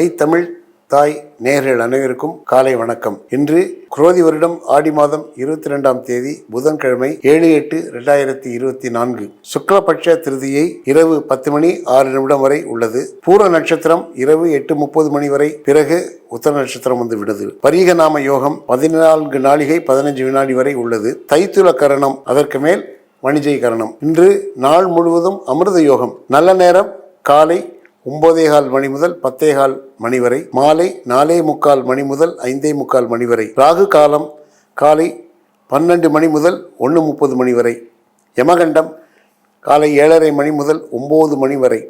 ஐ தமிழ் தாய் நேர்கள் அனைவருக்கும் காலை வணக்கம். இன்று குரோதி வருடம் ஆடி மாதம் இருபத்தி ரெண்டாம் தேதி புதன்கிழமை ஏழு எட்டு ரெண்டாயிரத்தி இருபத்தி நான்கு. சுக்லபட்ச திருதியை இரவு பத்து மணி ஆறு நிமிடம் வரை உள்ளது. பூர நட்சத்திரம் இரவு எட்டு முப்பது மணி வரை பிறகு உத்தர நட்சத்திரம் வந்து விடுது. பரீக நாம யோகம் பதினான்கு நாளிகை பதினஞ்சு வினாடி வரை உள்ளது. தைத்துல கரணம் அதற்கு மேல் வணிஜை கரணம். இன்று நாள் முழுவதும் அமிர்த யோகம். நல்ல நேரம் காலை ஒன்பதே கால் மணி முதல் பத்தே கால் மணி வரை மாலை நாலே முக்கால் மணி முதல் ஐந்தே முக்கால் மணி வரை ராகு காலம் காலை பன்னெண்டு மணி முதல் ஒன்று முப்பது மணி வரை யமகண்டம் காலை ஏழரை மணி முதல் ஒம்பது மணி வரை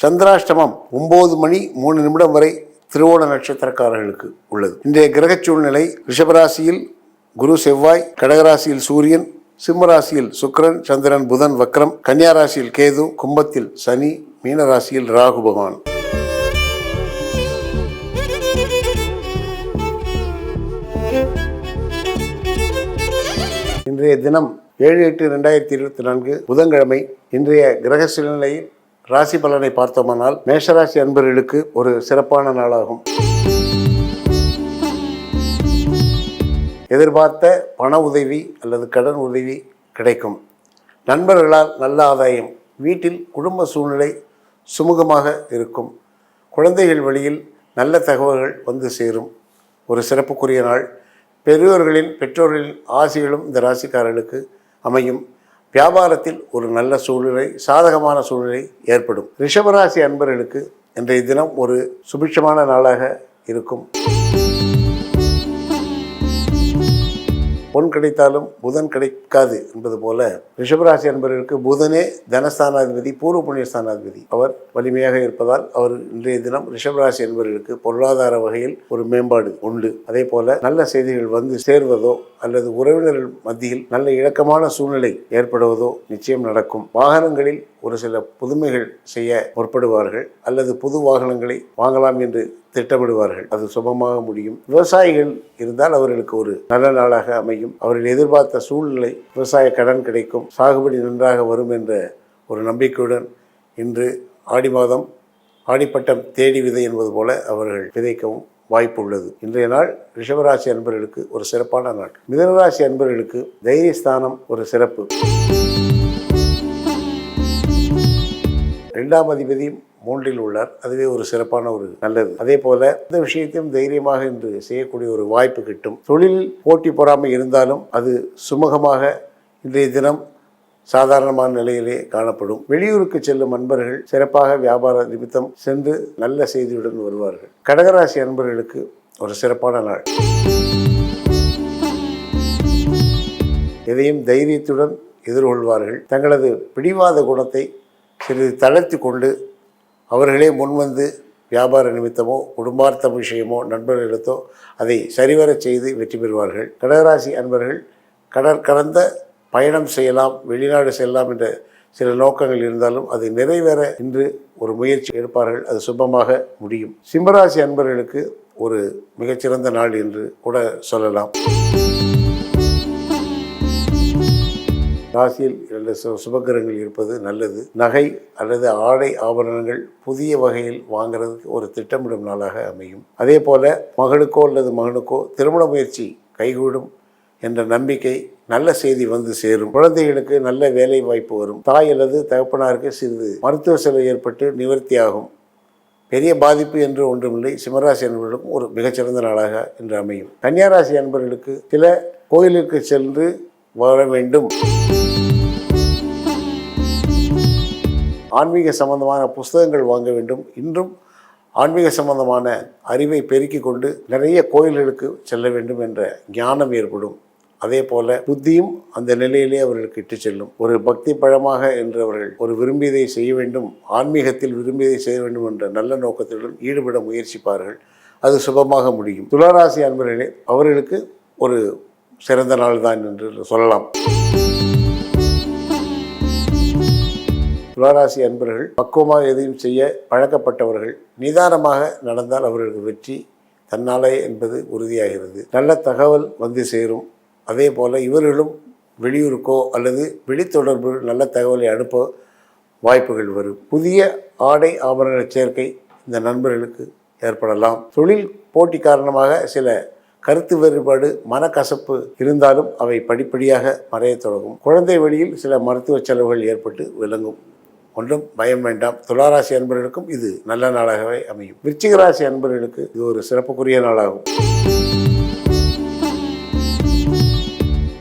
சந்திராஷ்டமம் ஒம்பது மணி மூணு நிமிடம் வரை திருவோண நட்சத்திரக்காரர்களுக்கு உள்ளது. இன்றைய கிரக சூழ்நிலை ரிஷபராசியில் குரு செவ்வாய் கடகராசியில் சூரியன் சிம்மராசியில் சுக்கரன் சந்திரன் புதன் வக்ரம் கன்னியாராசியில் கேது கும்பத்தில் சனி மீனராசியில் ராகு பகவான். இன்றைய தினம் ஏழு எட்டு ரெண்டாயிரத்தி இருபத்தி நான்கு புதன்கிழமை இன்றைய கிரக சூழ்நிலையில் ராசி பலனை பார்த்தோமானால் மேஷராசி அன்பர்களுக்கு ஒரு சிறப்பான நாளாகும். எதிர்பார்த்த பண உதவி அல்லது கடன் உதவி கிடைக்கும். நண்பர்களால் நல்ல ஆதாயம். வீட்டில் குடும்ப சூழ்நிலை சுமூகமாக இருக்கும். குழந்தைகள் வழியில் நல்ல தகவல்கள் வந்து சேரும். ஒரு சிறப்புக்குரிய நாள். பெரியோர்களின் பெற்றோர்களின் ஆசைகளும் இந்த ராசிக்காரர்களுக்கு அமையும். வியாபாரத்தில் ஒரு நல்ல சூழ்நிலை சாதகமான சூழ்நிலை ஏற்படும். ரிஷபராசி அன்பர்களுக்கு இன்றைய தினம் ஒரு சுபிட்சமான நாளாக இருக்கும். பொன் கிடைத்தாலும் புதன் கிடைக்காது என்பது போல ரிஷபராசி அன்பர்களுக்கு புதனே தனஸ்தானாதிபதி பூர்வ புண்ணிய ஸ்தானாதிபதி அவர் வலிமையாக இருப்பதால் அவர் இன்றைய தினம் ரிஷபராசி அன்பர்களுக்கு பொருளாதார வகையில் ஒரு மேம்பாடு உண்டு. அதே போல நல்ல செய்திகள் வந்து சேர்வதோ அல்லது உறவினர்கள் மத்தியில் நல்ல இழக்கமான சூழ்நிலை ஏற்படுவதோ நிச்சயம் நடக்கும். வாகனங்களில் ஒரு சில புதுமைகள் செய்ய முற்படுவார்கள் அல்லது புது வாகனங்களை வாங்கலாம் என்று திட்டமிடுவார்கள். அது சுபமாக முடியும். விவசாயிகள் இருந்தால் அவர்களுக்கு ஒரு நல்ல நாளாக அமையும். அவர்கள் எதிர்பார்த்த சூழ்நிலை விவசாய கடன் கிடைக்கும். சாகுபடி நன்றாக வரும் என்ற ஒரு நம்பிக்கையுடன் இன்று ஆடி மாதம் ஆடிப்பட்டம் தேடி விதை என்பது போல அவர்கள் விதைக்கவும் வாய்ப்பு உள்ளது. இன்றைய நாள் ரிஷபராசி அன்பர்களுக்கு ஒரு சிறப்பான நாள். மிதனராசி அன்பர்களுக்கு தைரியஸ்தானம் ஒரு சிறப்பு. இரண்டாம் அதிபதியும் மூன்றில் உள்ளார். அதுவே ஒரு சிறப்பான ஒரு நல்லது. அதே போல இந்த விஷயத்தையும் தைரியமாக இன்று செய்யக்கூடிய ஒரு வாய்ப்பு கிட்டும். தொழில் போட்டி பொறாமை இருந்தாலும் அது சுமூகமாக இன்றைய தினம் சாதாரணமான நிலையிலே காணப்படும். வெளியூருக்கு செல்லும் அன்பர்கள் சிறப்பாக வியாபார நிமித்தம் சென்று நல்ல செய்தியுடன் வருவார்கள். கடகராசி அன்பர்களுக்கு ஒரு சிறப்பான நாள். எதையும் தைரியத்துடன் எதிர்கொள்வார்கள். தங்களது பிடிவாத குணத்தை சிறிது தளர்த்தி கொண்டு அவர்களே முன்வந்து வியாபார நிமித்தமோ குடும்பார்த்த விஷயமோ நண்பர்களிடத்தோ அதை சரிவரச் செய்து வெற்றி பெறுவார்கள். கடகராசி அன்பர்கள் கடற்கடந்த பயணம் செய்யலாம் வெளிநாடு செல்லலாம் என்ற சில நோக்கங்கள் இருந்தாலும் அது நிறைவேற இன்று ஒரு முயற்சி எடுப்பார்கள். அது சுபமாக முடியும். சிம்மராசி அன்பர்களுக்கு ஒரு மிகச்சிறந்த நாள் என்று கூட சொல்லலாம். ராசியில் இரண்டு சு சுபகிரகங்கள் இருப்பது நல்லது. நகை அல்லது ஆடை ஆபரணங்கள் புதிய வகையில் வாங்குறதுக்கு ஒரு திட்டமிடும் நாளாக அமையும். அதே போல மகளுக்கோ அல்லது மகனுக்கோ திருமண முயற்சி கைகூடும் என்ற நம்பிக்கை நல்ல செய்தி வந்து சேரும். குழந்தைகளுக்கு நல்ல வேலை வாய்ப்பு வரும். தாய் அல்லது தகப்பனாருக்கு சிறிது மருத்துவ செலவு ஏற்பட்டு நிவர்த்தியாகும். பெரிய பாதிப்பு என்று ஒன்றுமில்லை. சிம்மராசி அன்பர்களுக்கும் ஒரு மிகச்சிறந்த நாளாக இன்று அமையும். கன்னியாராசி அன்பர்களுக்கு சில கோயிலுக்கு சென்று வர வேண்டும். ஆன்மீக சம்பந்தமான புஸ்தகங்கள் வாங்க வேண்டும். இன்றும் ஆன்மீக சம்பந்தமான அறிவை பெருக்கிக் கொண்டு நிறைய கோயில்களுக்கு செல்ல வேண்டும் என்ற ஞானம் ஏற்படும். அதே போல புத்தியும் அந்த நிலையிலே அவர்களுக்கு இட்டு செல்லும். ஒரு பக்தி பழமாக என்று அவர்கள் ஒரு விரும்பியதை செய்ய வேண்டும் ஆன்மீகத்தில் விரும்பியதை செய்ய வேண்டும் என்ற நல்ல நோக்கத்துடன் ஈடுபட முயற்சிப்பார்கள். அது சுபமாக முடியும். துளாராசி அன்பர்களே அவர்களுக்கு ஒரு சிறந்த நாள் தான் என்று சொல்லலாம். துளாராசி அன்பர்கள் பக்குவமாக எதையும் செய்ய பழக்கப்பட்டவர்கள் நிதானமாக நடந்தால் அவர்களுக்கு வெற்றி தன்னாலே என்பது உறுதியாகிறது. நல்ல தகவல் வந்து சேரும். அதே போல் இவர்களும் வெளியூருக்கோ அல்லது வெளித்தொடர்பு நல்ல தகவலை அனுப்ப வாய்ப்புகள் வரும். புதிய ஆடை ஆபரண சேர்க்கை இந்த நண்பர்களுக்கு ஏற்படலாம். தொழில் போட்டி காரணமாக சில கருத்து வேறுபாடு மனக்கசப்பு இருந்தாலும் அவை படிப்படியாக மறைய தொடங்கும். குழந்தை வழியில் சில மருத்துவ செலவுகள் ஏற்பட்டு விளங்கும். ஒன்றும் பயம் வேண்டாம். துளாராசி அன்பர்களுக்கும் இது நல்ல நாளாகவே அமையும். விருச்சிகராசி அன்பர்களுக்கு இது ஒரு சிறப்புக்குரிய நாளாகும்.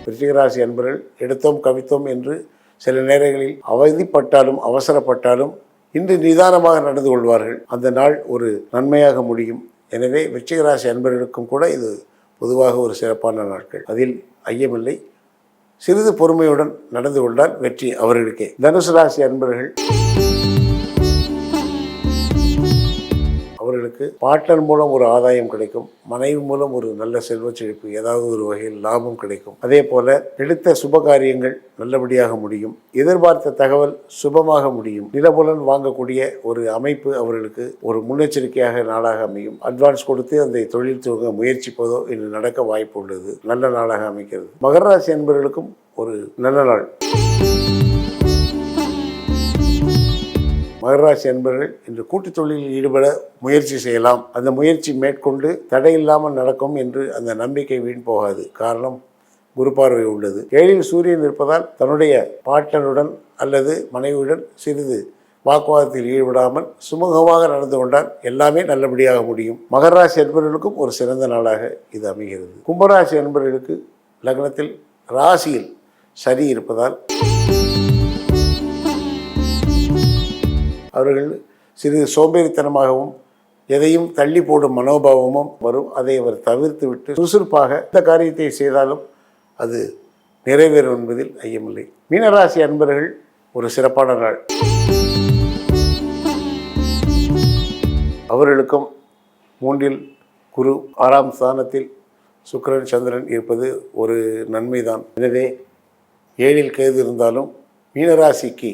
விருச்சிகராசி அன்பர்கள் எடுத்தோம் கவித்தோம் என்று சில நேரங்களில் அவதிப்பட்டாலும் அவசரப்பட்டாலும் இன்று நிதானமாக நடந்து கொள்வார்கள். அந்த நாள் ஒரு நன்மையாக முடியும். எனவே விருச்சிகராசி அன்பர்களுக்கும் கூட இது பொதுவாக ஒரு சிறப்பான நாட்கள். அதில் ஐயமில்லை. சிறிது பொறுமையுடன் நடந்து கொண்டால் வெற்றி அவர்களுக்கே. தனுசு ராசி அன்பர்கள். அவர்களுக்கு பாட்டன் மூலம் ஒரு ஆதாயம் கிடைக்கும் மனைவி மூலம் ஒரு நல்ல செல்வ செழிப்பு ஏதாவது ஒரு வகையில் லாபம் கிடைக்கும். அதே போல எடுத்த சுப காரியங்கள் நல்லபடியாக முடியும். எதிர்பார்த்த தகவல் சுபமாக முடியும். நிலபுலன் வாங்கக்கூடிய ஒரு அமைப்பு அவர்களுக்கு ஒரு முன்னெச்சரிக்கையாக நாளாக அமையும். அட்வான்ஸ் கொடுத்து அந்த தொழில் துவங்க முயற்சிப்பதோ இன்று நடக்க வாய்ப்பு உள்ளது. நல்ல நாளாக அமைக்கிறது. மகராசி என்பவர்களுக்கும் ஒரு நல்ல நாள். மகராசி என்பவர்கள் இன்று கூட்டுத் தொழிலில் ஈடுபட முயற்சி செய்யலாம். அந்த முயற்சி மேற்கொண்டு தடையில்லாமல் நடக்கும் என்று அந்த நம்பிக்கை வீண் போகாது. காரணம் குரு பார்வை உள்ளது. ஏழில் சூரியன் இருப்பதால் தன்னுடைய பாட்டனுடன் அல்லது மனைவியுடன் சிறிது வாக்குவாதத்தில் ஈடுபடாமல் சுமூகமாக நடந்து கொண்டால் எல்லாமே நல்லபடியாக முடியும். மகராசி என்பவர்களுக்கும் ஒரு சிறந்த நாளாக இது அமைகிறது. கும்பராசி என்பவர்களுக்கு லக்னத்தில் ராசியில் சரி இருப்பதால் அவர்கள் சிறிது சோம்பேறித்தனமாகவும் எதையும் தள்ளி போடும் மனோபாவமும் வரும். அதை அவர் தவிர்த்து விட்டு சுறுசுறுப்பாக எந்த காரியத்தை செய்தாலும் அது நிறைவேறும் என்பதில் ஐயமில்லை. மீனராசி அன்பர்கள் ஒரு சிறப்பான நாள். அவர்களுக்கும் மூன்றில் குரு ஆறாம் ஸ்தானத்தில் சுக்கரன் சந்திரன் இருப்பது ஒரு நன்மைதான். எனவே ஏழில் கேது இருந்தாலும் மீனராசிக்கு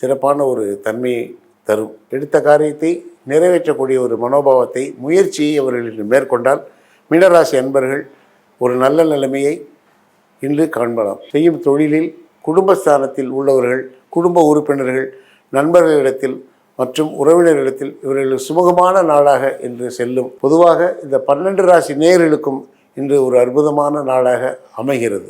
சிறப்பான ஒரு தன்மையை தரும். எடுத்த காரியத்தை நிறைவேற்றக்கூடிய ஒரு மனோபாவத்தை முயற்சியை அவர்கள் மேற்கொண்டால் மீனராசி அன்பர்கள் ஒரு நல்ல நிலைமையை இன்று காண்பலாம். செய்யும் தொழிலில் குடும்பஸ்தானத்தில் உள்ளவர்கள் குடும்ப உறுப்பினர்கள் நண்பர்களிடத்தில் மற்றும் உறவினர்களிடத்தில் இவர்கள் சுமூகமான நாளாக இன்று செல்லும். பொதுவாக இந்த பன்னெண்டு ராசி நேர்களுக்கும் இன்று ஒரு அற்புதமான நாளாக அமைகிறது.